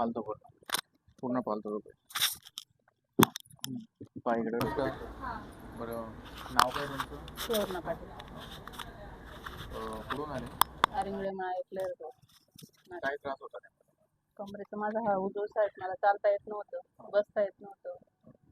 फालतू पूर्ण पूर्ण फालतू रुपये पायकडे बरं नाव काय तुमचं? सुवर्णा पाटील. अं, कुठून आले? आरिंगळे काय त्रास होता नेमका? कमरेचा माझा हा उजव साईड मला चालता येत नव्हतं बसता येत नव्हतं.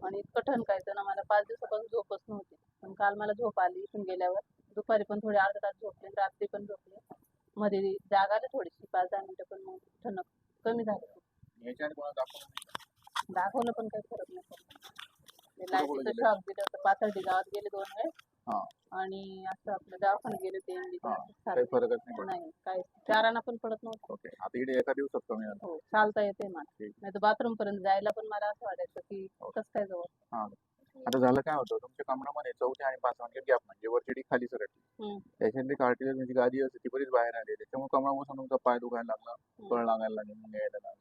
आणि इतकं ठणकायचं ना मला पाच दिवसापासून झोपच नव्हती. पण काल मला झोप आली इथून गेल्यावर. दुपारी पण थोडी अर्धा तास झोपले रात्री पण झोपले. मध्ये जाग आली थोडीशी पाच दहा मिनिटं पण मग ठणक कमी झालं. याच्या आधी कोणाला दाखवलं? दाखवलं पण काही फरक नाही पडला. ते कुठं लाईटीचं गेले? शॉक दिलं होतं पाथर्डी गावात गेले दोन वेळेस हा. आणि असं आपलं दवाखान्यात गेले होते MD हा. काही फरकच नाही पडला. नाही काय चाराना पण पडत नव्हतं. ओके आता इकडे एका दिवसात कमी झालं. हो चालता येते मला. ठीक. नाही तर बाथरूम पर्यंत जायला पण मला असं वाटायचं की कसं काय जवळ हा. आता झालं काय होतं तुमच्या कमरामध्ये चौथ्या आणि पाच म्हणजे गॅप म्हणजे वरची डी खाली सरकली. हम्म. त्याच्यातली कार्टिलेज म्हणजे गादी असते ती बरीच बाहेर आली. त्याच्यामुळे कमरापासून तुमचा पाय दुखायला लागला कळ लागायला लागली मग यायला लागला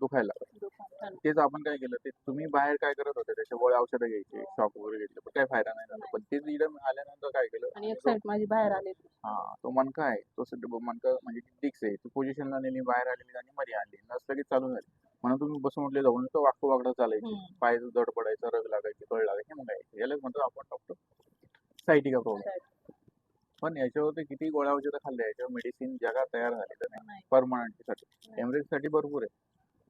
दुखायला. लागला. तेच आपण काय केलं ते तुम्ही बाहेर काय करत होते त्याच्या गोळ्या औषधं घ्यायची शॉक वगैरे घेतले पण काही फायदा नाही झाला. पण तेच इकडे आल्यानंतर काय केलं आणि एक साईड माझी बाहेर आली हा तो मणका आहे तो मणका म्हणजे डिक्स आहे ती पोझिशनला नेली बाहेर आलेली आणि मध्ये आणली नसलं की चालू झाली. म्हणून तुम्ही बसून उठले जाऊन तर वाकडं वाकडं चालायची. पाय जड पडायचा रग लागायची कळ लागायची मग काय? यालाच म्हणतो आपण डॉक्टर सायटिका प्रॉब्लेम पण याच्यावरती किती गोळ्या औषधं खाल्ल्या याच्यावर मेडिसिन जगात तयार झालेलं नाही. परमनंटसाठी. एमरेजसाठी भरपूर आहे.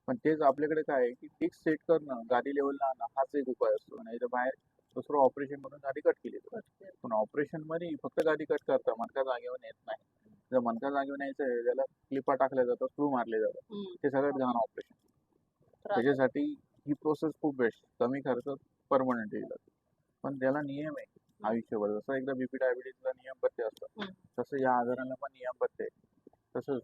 पण तेच आपल्याकडे काय आहे की डिक्स सेट करणं गादी लेवलला आणणं हाच एक उपाय असतो. नाही तर बाहेर दुसरं ऑपरेशन मधून गादी कट केली जाते. पण ऑपरेशनमध्ये फक्त गादी कट करता मनका जागेवर येत नाही. जर मनका जागेवर यायचं आहे त्याला क्लिपा टाकल्या जातात स्क्रू मारले जातात. ते सगळ्यात घाण ऑपरेशन त्याच्यासाठी ही प्रोसेस खूप बेस्ट कमी खर्चात परमनंट येईल. पण त्याला नियम आहे. आयुष्यभर. जसं एकदा बीपी डायबिटीसला नियम पत्ते असतात. तसं या आजाराला पण नियम पत्ते आहे. तसंच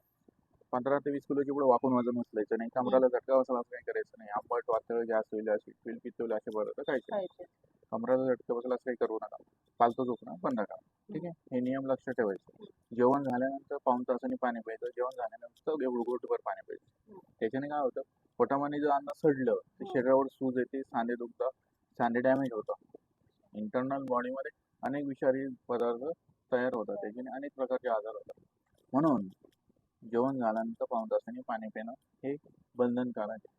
पंधरा ते वीस किलोची पुढे वाकून वजन उचलायचं नाही कमराला झटका बसला असं काही करायचं नाही. आंबट वातळ गॅस होईल अशी पिल पित्त होईल असे बरं खायचे. कमराला झटका बसला असं काही करू नका. फालतू झोपणं बंद करा. ठीक आहे? हे नियम लक्षात ठेवायचे. जेवण झाल्यानंतर पाऊन तासाने पाणी प्यायचं. जेवण झाल्यानंतर गुडगुडभर पाणी प्यायचं. त्याच्याने काय होतं? पोटामध्ये जर अन्न सडलं तर हम्म. शरीरावर सूज येते सांधे दुखतात सांधे डॅमेज होतात. इंटरनल बॉडीमध्ये अनेक विषारी पदार्थ तयार होतात. त्याच्याने अनेक प्रकारचे आजार होतात. म्हणून जेवण झाल्यानंतर पाऊन तासाने पाणी पिणं हे बंधनकारक आहे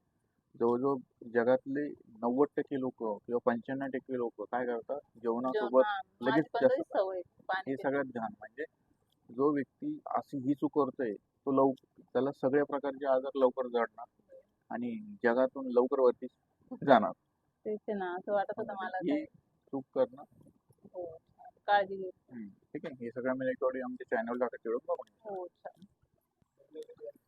जवळजवळ जगातले नव्वद टक्के लोक किंवा पंच्याण्णव टक्के लोक काय करतात? जेवणासोबत जेवण- लगेच जास्त हे. सगळ्यात घाण. म्हणजे जो व्यक्ती अशी ही चूक करतोय तो लव त्याला सगळ्या प्रकारचे आजार लवकर जडणार आणि जगातून लवकर वरती जाणार. तेच आहे ना असं वाटत होतं मला ही चूक करणं. हो काळजी घे. ठीक आहे. हे सगळं मी आमच्या चॅनल टाकत ठेवून बघून Thank you.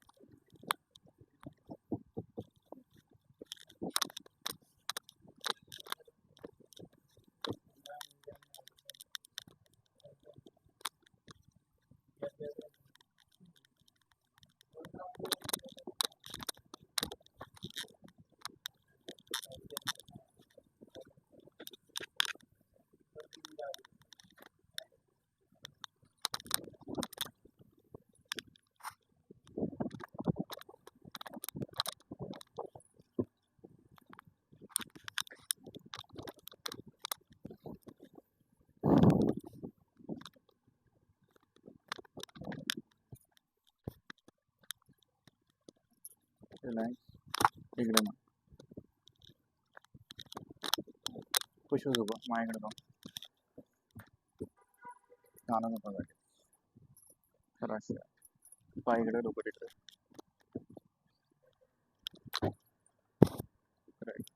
घ्या. हो इकडे मग. पुष्प झोपा माझ्याकडे जाऊन. छानच होता जागे तर असे. पायकडे डोकं तिकडे. राईट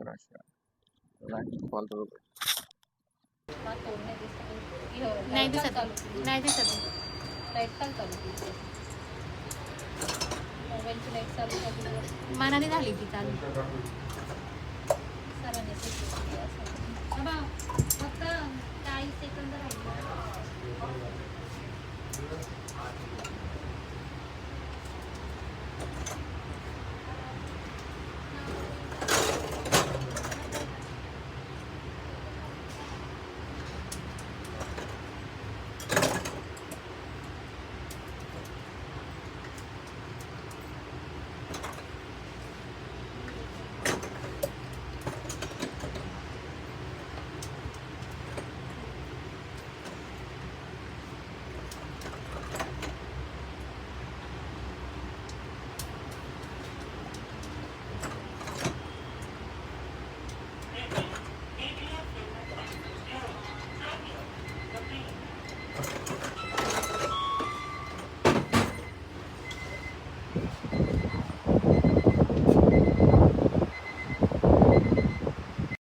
तर असे. रिलायन्स कॉल नाही दिसत. नाही दिसत. लाइट चालू मोबाईलची लाइट चालू झाली. मनाने झाली ती चालू. सरांनी